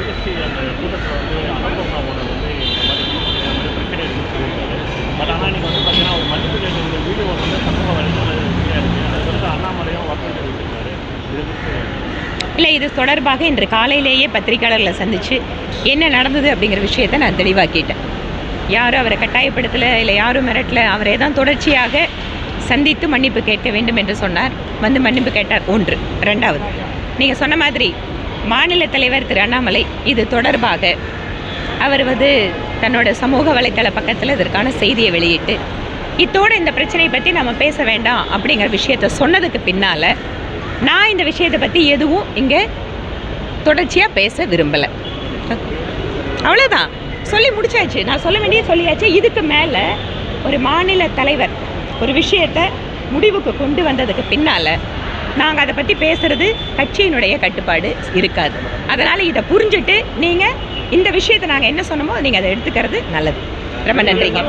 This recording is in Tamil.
ஜிஎஸ்டி அந்த கூட்டத்தில் வந்து இல்லை இது தொடர்பாக இன்று காலையிலேயே பத்திரிகையாளர்களை சந்தித்து என்ன நடந்தது அப்படிங்கிற விஷயத்த நான் தெளிவாக கேட்டேன். யாரும் அவரை கட்டாயப்படுத்தலை இல்லை யாரும் மிரட்டல அவரை தான் தொடர்ச்சியாக சந்தித்து மன்னிப்பு கேட்க வேண்டும் என்று சொன்னார். வந்து மன்னிப்பு கேட்டார். ஒன்று. ரெண்டாவது நீங்கள் சொன்ன மாதிரி மாநில தலைவர் திரு அண்ணாமலை இது தொடர்பாக அவர் வந்து தன்னோட சமூக வலைத்தள பக்கத்தில் இதற்கான செய்தியை வெளியிட்டு இத்தோடு இந்த பிரச்சனையை பற்றி நம்ம பேச வேண்டாம் அப்படிங்கிற விஷயத்த சொன்னதுக்கு பின்னால் நான் இந்த விஷயத்தை பற்றி எதுவும் இங்கே தொடர்ச்சியாக பேச விரும்பலை. அவ்வளோதான் சொல்லி முடிச்சாச்சு. நான் சொல்ல வேண்டிய சொல்லியாச்சு. இதுக்கு மேலே ஒரு மாநில தலைவர் ஒரு விஷயத்தை முடிவுக்கு கொண்டு வந்ததுக்கு பின்னால் நாங்கள் அதை பற்றி பேசுறது கட்சியினுடைய கட்டுப்பாடு இருக்காது. அதனால் இதை புரிஞ்சுட்டு நீங்கள் இந்த விஷயத்தை நாங்கள் என்ன சொன்னோமோ நீங்கள் அதை எடுத்துக்கிறது நல்லது. ரொம்ப நன்றிங்க.